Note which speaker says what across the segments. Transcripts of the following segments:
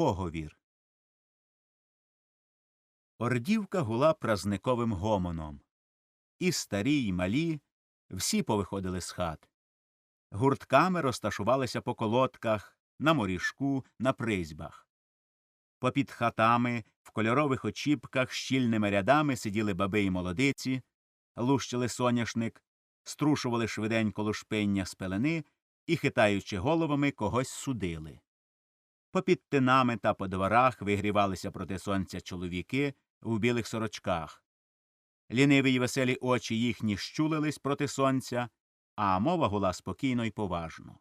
Speaker 1: Поговір. Ордівка гула празниковим гомоном. І старі, й малі всі повиходили з хат. Гуртками розташувалися по колодках, на моріжку, на призьбах. Попід хатами, в кольорових очіпках щільними рядами сиділи баби й молодиці, лущили соняшник, струшували швиденько лушпиння з пелени і, хитаючи головами, когось судили. Попід тинами та по дворах вигрівалися проти сонця чоловіки в білих сорочках. Ліниві й веселі очі їхні щулились проти сонця, а мова гула спокійно й поважно.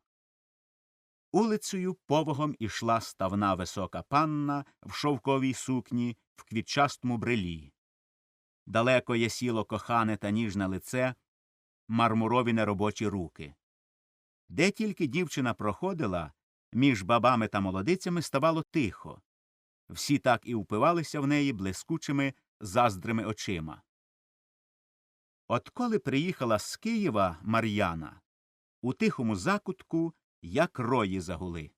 Speaker 1: Улицею повагом ішла ставна висока панна в шовковій сукні в квітчастому брелі. Далеко є сіло кохане та ніжне лице, мармурові неробочі руки. Де тільки дівчина проходила, між бабами та молодицями ставало тихо. Всі так і впивалися в неї блискучими заздрими очима. От коли приїхала з Києва Мар'яна, у тихому закутку як рої загули.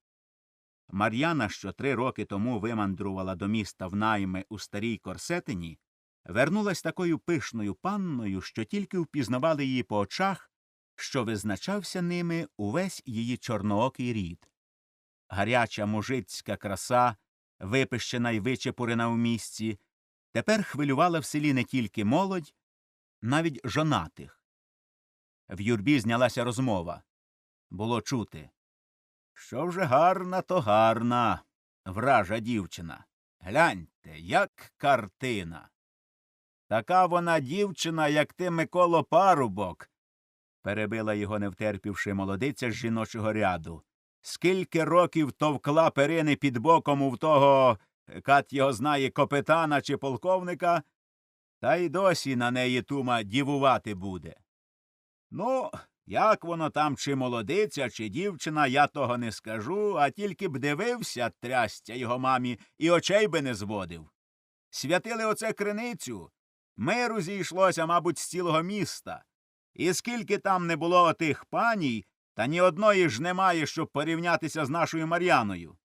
Speaker 1: Мар'яна, що три роки тому вимандрувала до міста в найми у старій корсетині, вернулась такою пишною панною, що тільки впізнавали її по очах, що визначався ними увесь її чорноокий рід. Гаряча мужицька краса, випищена й вичепурена в місці, тепер хвилювала в селі не тільки молодь, навіть жонатих. В юрбі знялася розмова. Було чути. Що вже гарна, то гарна, вража дівчина. Гляньте, як картина. Така вона дівчина, як ти, Миколо Парубок, перебила його, не втерпівши молодиця з жіночого ряду. Скільки років товкла перини під боком у того, кат його знає, капитана чи полковника, та й досі на неї тума дівувати буде. Ну, як воно там, чи молодиця, чи дівчина, я того не скажу, а тільки б дивився, трястя його мамі, і очей би не зводив. Святили оце криницю. Миру зійшлося, мабуть, з цілого міста. І скільки там не було отих паній, та ні одної ж немає, щоб порівнятися з нашою Мар'яною.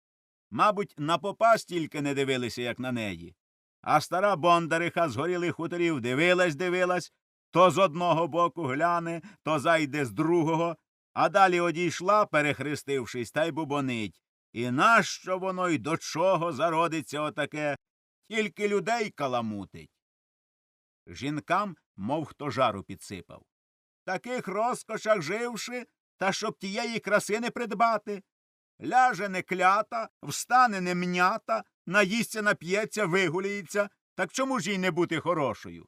Speaker 1: Мабуть, на попа стільки не дивилися, як на неї. А стара бондариха з горілих хуторів дивилась, дивилась, то з одного боку гляне, то зайде з другого, а далі одійшла, перехрестившись, та й бубонить. І нащо воно й до чого зародиться отаке? Тільки людей каламутить. Жінкам, мов хто жару підсипав. Таких розкошах живши, та щоб тієї краси не придбати. Ляже не клята, встане не мнята, наїсться, нап'ється, вигуляється, так чому ж їй не бути хорошою?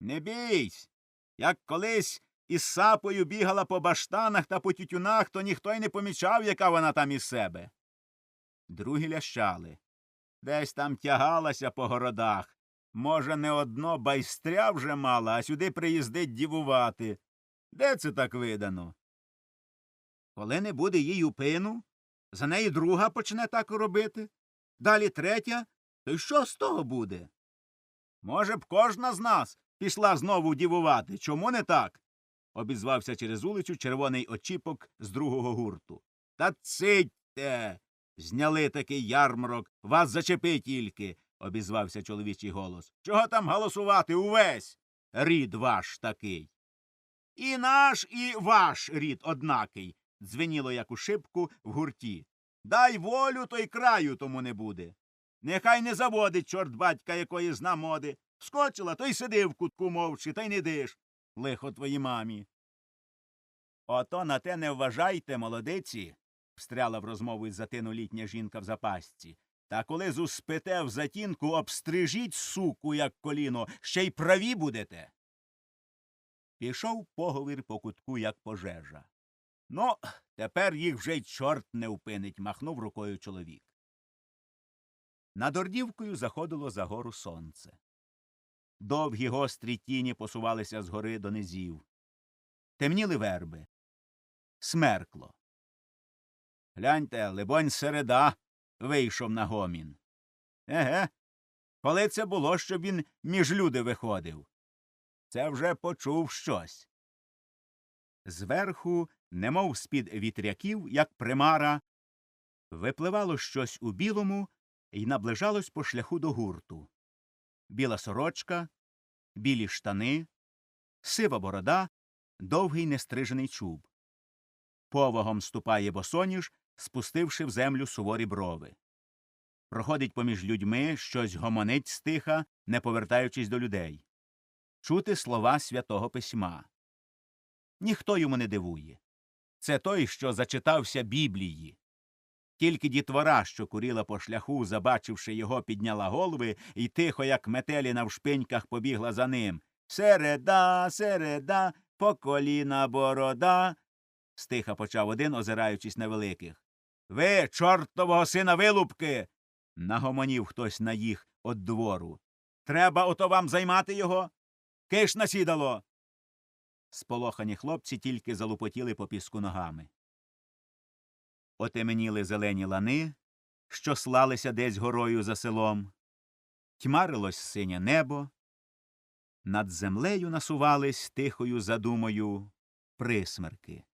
Speaker 1: Не бійсь. Як колись із сапою бігала по баштанах та по тютюнах, то ніхто й не помічав, яка вона там із себе. Другі лящали. Десь там тягалася по городах. Може, не одно байстря вже мала, а сюди приїздить дівувати. Де це так видано? Коли не буде їй упину, за неї друга почне так робити, далі третя, то й що з того буде? Може б кожна з нас пішла знову дівувати. Чому не так? обізвався через улицю червоний очіпок з другого гурту. Та цитьте. Зняли такий ярмарок, вас зачепи тільки, обізвався чоловічий голос. Чого там голосувати увесь? Рід ваш такий. І наш, і ваш рід однакий, дзвеніло, як у шибку в гурті. Дай волю, то й краю тому не буде. Нехай не заводить чорт батька якої зна моди. Скочила, то й сиди в кутку мовчи, та й не диш. Лихо твоїй мамі. Ото на те не вважайте, молодиці, встряла в розмову із затину літня жінка в запасці. Та коли зуспите в затінку, обстрижіть суку, як коліно, ще й праві будете. Пішов поговір по кутку, як пожежа. Ну, тепер їх вже й чорт не впинить, махнув рукою чоловік. Над Ордівкою заходило за гору сонце. Довгі гострі тіні посувалися з гори до низів. Темніли верби. Смеркло. Гляньте, либонь, середа вийшов на гомін. Еге. Коли це було, щоб він між люди виходив? Це вже почув щось. Зверху, немов з-під вітряків, як примара, Випливало щось у білому і наближалось по шляху до гурту. Біла сорочка, білі штани, сива борода, довгий нестрижений чуб. Повагом ступає босоніж, спустивши в землю суворі брови. Проходить поміж людьми, щось гомонить стиха, не повертаючись до людей. Чути слова святого письма. Ніхто йому не дивує. Це той, що зачитався Біблії. Тільки дітвора, що куріла по шляху, забачивши його, підняла голови і тихо, як метелі навшпиньках, побігла за ним. Середа, середа, по коліна борода. стиха почав один, озираючись на великих. Ви, чортового сина вилупки. нагомонів хтось на їх од двору. Треба ото вам займати його? Киш насідало. Сполохані хлопці тільки залупотіли по піску ногами. Отеменіли зелені лани, що слалися десь горою за селом. Тьмарилось синє небо. Над землею насувались тихою задумою присмерки.